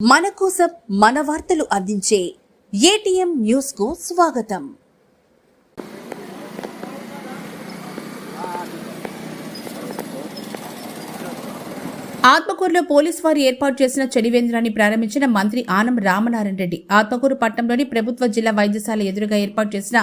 మన కోసం మన వార్తలు అందించే ఏటీఎం న్యూస్కు స్వాగతం. ఆత్మకూరులో పోలీసు వారు ఏర్పాటు చేసిన చలివేంద్రాన్ని ప్రారంభించిన మంత్రి ఆనం రామనారాయణ రెడ్డి ఆత్మకూరు పట్టణంలోని ప్రభుత్వ జిల్లా వైద్యశాల ఎదురుగా ఏర్పాటు చేసిన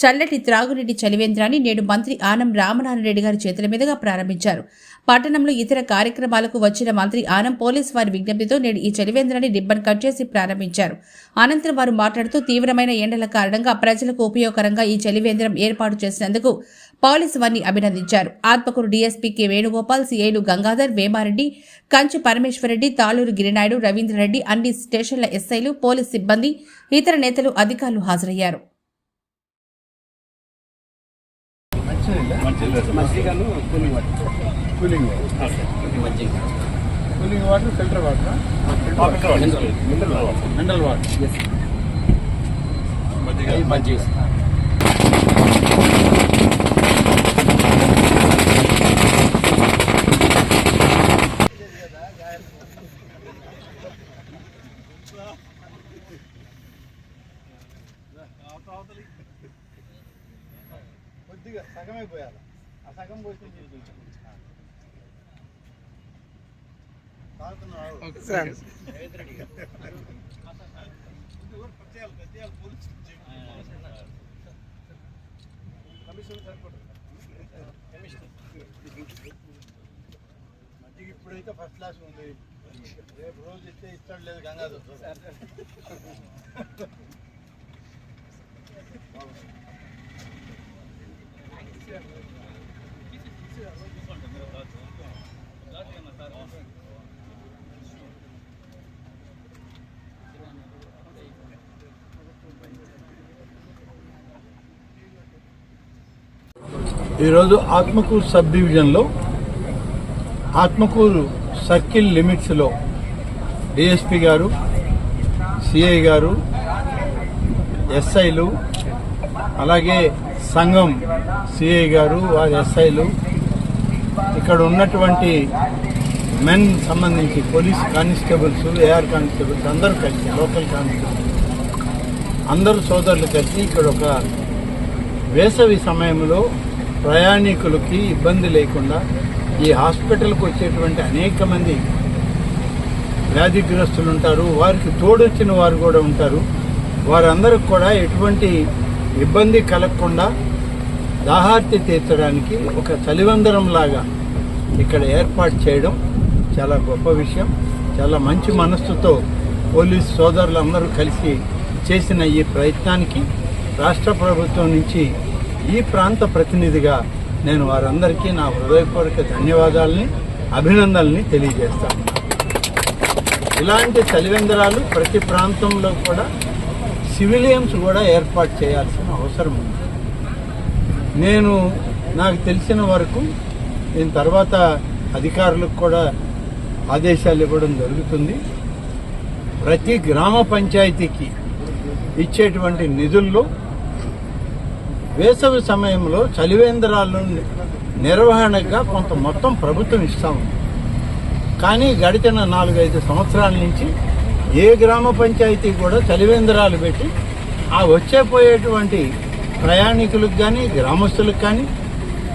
చల్లటి త్రాగునీటి చలివేంద్రాన్ని నేడు మంత్రి ఆనం రామనారాయణరెడ్డి గారి చేతుల మీదుగా ప్రారంభించారు. పట్టణంలో ఇతర కార్యక్రమాలకు వచ్చిన మంత్రి ఆనం పోలీస్ వారి విజ్ఞప్తితో నేడు ఈ చలివేంద్రాన్ని రిబ్బన్ కట్ చేసి ప్రారంభించారు. అనంతరం వారు మాట్లాడుతూ తీవ్రమైన ఎండల కారణంగా ప్రజలకు ఉపయోగకరంగా ఈ చలివేంద్రం ఏర్పాటు చేసినందుకు పోలీస్ వారిని అభినందించారు. ఆత్మకూరు డీఎస్పీ కె వేణుగోపాల్ సిఐలు గంగాధర్ వేమారెడ్డి కంచి పరమేశ్వరరెడ్డి తాళూరు గిరినాయుడు రవీంద్రరెడ్డి అన్ని స్టేషన్ల ఎస్ఐలు పోలీస్ సిబ్బంది ఇతర నేతలు అధికారులు హాజరయ్యారు. మజ్జిగను కూలింగ్ వాటర్. Cooling water. మజ్జిగ. Cooling water filter water. Mineral water. మజ్జిగ. కొద్దిగా సగమే పోయాలి ఆ సగం పోతే మజ్జిగ ఇప్పుడైతే ఫస్ట్ క్లాస్ ఉంది. రేపు రోజు ఇస్తే ఇస్తాడు లేదు గంగాధర్ ఈరోజు ఆత్మకూరు సబ్ డివిజన్లో ఆత్మకూరు సర్కిల్ లిమిట్స్లో డిఎస్పి గారు సిఐ గారు ఎస్ఐలు అలాగే సంఘం సిఐ గారు వారి ఎస్ఐలు ఇక్కడ ఉన్నటువంటి మెన్ సంబంధించి పోలీస్ కానిస్టేబుల్స్ ఏఆర్ కానిస్టేబుల్స్ అందరూ కలిసి లోకల్ కానిస్టేబుల్స్ అందరూ సోదరులు కలిసి ఇక్కడ ఒక వేసవి సమయంలో ప్రయాణికులకి ఇబ్బంది లేకుండా ఈ హాస్పిటల్కి వచ్చేటువంటి అనేక మంది వ్యాధిగ్రస్తులు ఉంటారు. వారికి తోడొచ్చిన వారు కూడా ఉంటారు. వారందరికి కూడా ఎటువంటి ఇబ్బంది కలగకుండా దాహార్తి తీర్చడానికి ఒక చలివందరం లాగా ఇక్కడ ఏర్పాటు చేయడం చాలా గొప్ప విషయం. చాలా మంచి మనస్సుతో పోలీస్ సోదరులందరూ కలిసి చేసిన ఈ ప్రయత్నానికి రాష్ట్ర ప్రభుత్వం నుంచి ఈ ప్రాంత ప్రతినిధిగా నేను వారందరికీ నా హృదయపూర్వక ధన్యవాదాలని అభినందనల్ని తెలియజేస్తాను. ఇలాంటి చలివేంద్రాలు ప్రతి ప్రాంతంలో కూడా సివిలియన్స్ కూడా ఏర్పాటు చేయాల్సిన అవసరం ఉంది. నేను నాకు తెలిసిన వరకు నేను తర్వాత అధికారులకు కూడా ఆదేశాలు ఇవ్వడం జరుగుతుంది. ప్రతి గ్రామ పంచాయతీకి ఇచ్చేటువంటి నిధుల్లో వేసవి సమయంలో చలివేంద్రాలను నిర్వహణగా కొంత మొత్తం ప్రభుత్వం ఇస్తాము కానీ గడిచిన నాలుగైదు సంవత్సరాల నుంచి ఏ గ్రామ పంచాయతీ కూడా చలివేంద్రాలు పెట్టి ఆ వచ్చే పోయేటువంటి ప్రయాణికులకు కానీ గ్రామస్తులకు కానీ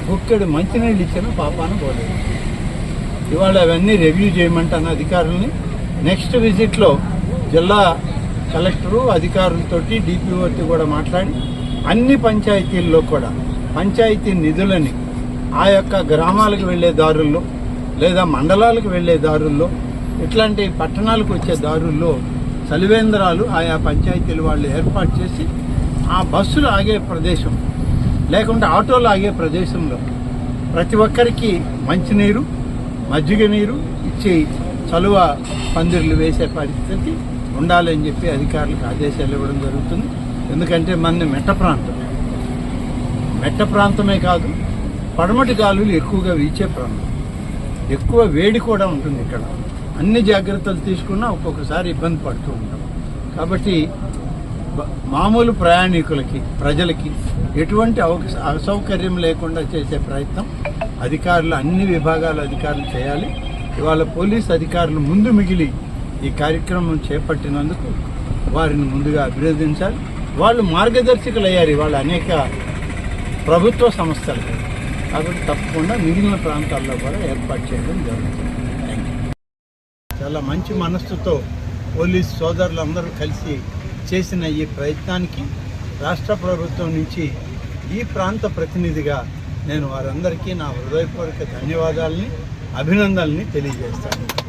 గుక్కెడు మంచినీళ్ళు ఇచ్చిన పాపాన పోలేదు. ఇవాళ అవన్నీ రివ్యూ చేయమంటాను అధికారుల్ని. నెక్స్ట్ విజిట్లో జిల్లా కలెక్టరు అధికారులతోటి డిపిఓతో కూడా మాట్లాడి అన్ని పంచాయతీల్లో కూడా పంచాయతీ నిధులని ఆ యొక్క గ్రామాలకు వెళ్ళే దారుల్లో లేదా మండలాలకు వెళ్ళే దారుల్లో ఇట్లాంటి పట్టణాలకు వచ్చే దారుల్లో చలివేంద్రాలు ఆయా పంచాయతీలు వాళ్ళు ఏర్పాటు చేసి ఆ బస్సులు ఆగే ప్రదేశం లేకుంటే ఆటోలు ఆగే ప్రదేశంలో ప్రతి ఒక్కరికి మంచినీరు మజ్జిగ నీరు ఇచ్చి చలువ పందిర్లు వేసే పరిస్థితి ఉండాలని చెప్పి అధికారులకు ఆదేశాలు ఇవ్వడం జరుగుతుంది. ఎందుకంటే మన మెట్ట ప్రాంతం. మెట్ట ప్రాంతమే కాదు పడమటి గాలులు ఎక్కువగా వీచే ప్రాంతం. ఎక్కువ వేడి కూడా ఉంటుంది ఇక్కడ. అన్ని జాగ్రత్తలు తీసుకున్నా ఒక్కొక్కసారి ఇబ్బంది పడుతూ ఉంటాం. కాబట్టి మామూలు ప్రయాణికులకి ప్రజలకి ఎటువంటి అసౌకర్యం లేకుండా చేసే ప్రయత్నం అధికారులు అన్ని విభాగాల అధికారులు చేయాలి. ఇవాళ పోలీస్ అధికారులు ముందు మిగిలి ఈ కార్యక్రమం చేపట్టినందుకు వారిని ముందుగా అభినందించాలి. వాళ్ళు మార్గదర్శకులు అయ్యారు ఇవాళ అనేక ప్రభుత్వ సంస్థలు. కాబట్టి తప్పకుండా మిగిలిన ప్రాంతాల్లో కూడా ఏర్పాటు చేయడం జరుగుతుంది. చాలా మంచి మనస్సుతో పోలీస్ సోదరులందరూ కలిసి చేసిన ఈ ప్రయత్నానికి రాష్ట్ర ప్రభుత్వం నుంచి ఈ ప్రాంత ప్రతినిధిగా నేను వారందరికీ నా హృదయపూర్వక ధన్యవాదాలని అభినందనల్ని తెలియజేస్తాను.